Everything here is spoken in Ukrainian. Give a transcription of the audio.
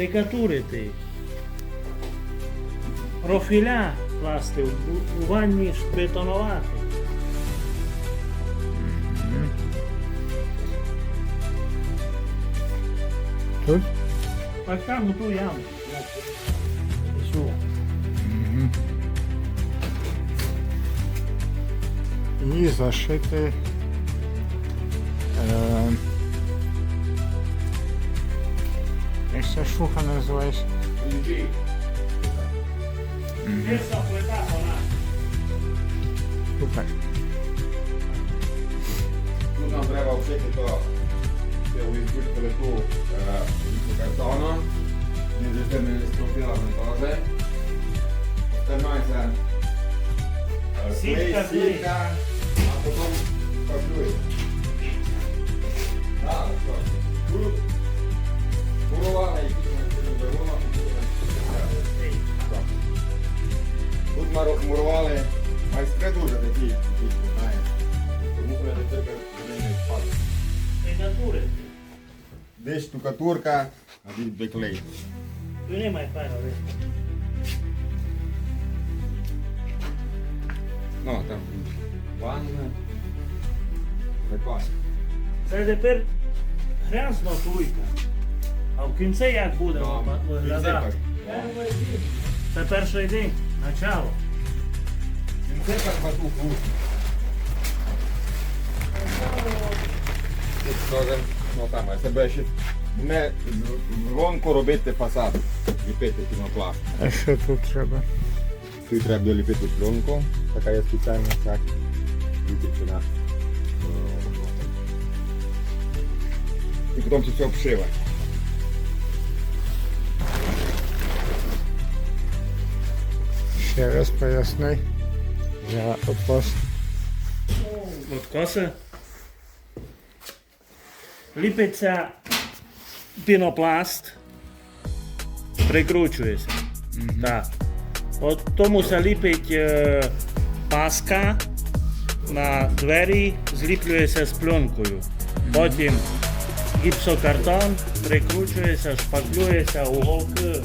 штикатурити. Профіля класти, у- ванні бетонувати. Тут? Так там у ту яму. І зашити. Е, ця шуха плита вона. Супер. Тут нам треба вшити то USB плиту е, картону. Між тими стропілами теж. Остальное це е, Сітка, сітка, а потім шпаклює. Так, що. Мурували майстри дуже такі, такі, знаєте. Тому не. Штикатурити. Десь штукатурка, а десь беклей. Tu немає ви. Ну, там ванна. Прикольно. Це тепер грязно туйка. А в кінці як буде Ну, виглядати? Це перший день, начало. Так батух рух. Тут ну там, а ще не робити фасад, ліпити кінопласт. А що тут треба? Тут треба доліпити пленку, така є спеціальна так, витічена. І потім це все обшивати. Ще раз поясни. Я опос. Откоси. Ліпиться пінопласт, прикручується. Так. От тому ліпить е, паска на двері, зліплюється з пленкою. Потім гіпсокартон, прикручується, шпаклюється, уголки